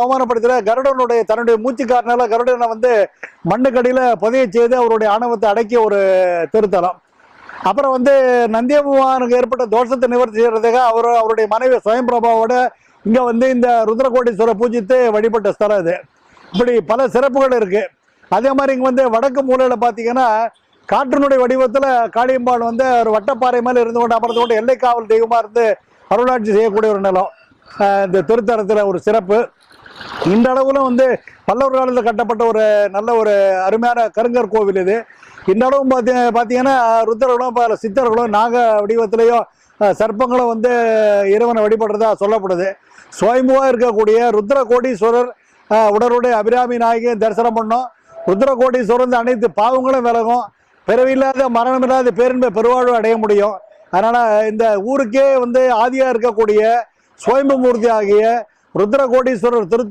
அவமானப்படுத்துற கருடனுடைய தன்னுடைய மூச்சுக்காரனால கருடனை வந்து மண்ணுக்கடியில புதைய செய்து அவருடைய ஆணவத்தை அடக்கிய ஒரு திருத்தலம். அப்புறம் வந்து நந்தியபகவானுக்கு ஏற்பட்ட தோஷத்தை நிவர்த்தி செய்யறதுக்காக அவர் அவருடைய மனைவி சுயம்பிரபாவோட இங்க வந்து இந்த ருத்ரகோடீஸ்வரர் பூஜித்து வழிபட்ட ஸ்தலம் இது இப்படி பல சிறப்புகள் இருக்கு. அதே மாதிரி இங்க வந்து வடக்கு மூலையில பாத்தீங்கன்னா காற்றினுடைய வடிவத்துல காளியம்பாள் வந்து ஒரு வட்டப்பாறை மேல இருந்து கொண்டு அமர்ந்து கொண்டு எல்லை காவல் தெய்வமா இருந்து அருளாட்சி செய்யக்கூடிய ஒரு நிலம். இந்த திருத்தலத்தில் ஒரு சிறப்பு. இந்த அளவுல வந்து பல்லவர் காலத்தில் கட்டப்பட்ட ஒரு நல்ல ஒரு அருமையான கருங்கர் கோவில் இது. இந்த அளவு பார்த்தி பார்த்தீங்கன்னா ருத்தர்களும் பல சித்தர்களும் நாக வடிவத்திலையும் சர்ப்பங்களும் வந்து இறைவனை வழிபடுறதா சொல்லப்படுது. சுயம்புவாக இருக்கக்கூடிய ருத்ர கோடீஸ்வரர் அஹ், உடலுடைய அபிராமி நாயகியை தரிசனம் பண்ணோம். ருத்ர கோடீஸ்வரர் அனைத்து பாவங்களும் விலகும். பிறவில்லாத மரணமில்லாத பேரின்ப பெருவாழ்வு அடைய முடியும். அதனால் இந்த ஊருக்கே வந்து ஆதியாக இருக்கக்கூடிய சுயம்பு மூர்த்தி ஆகிய ருத்ர கோடீஸ்வரர் திருத்த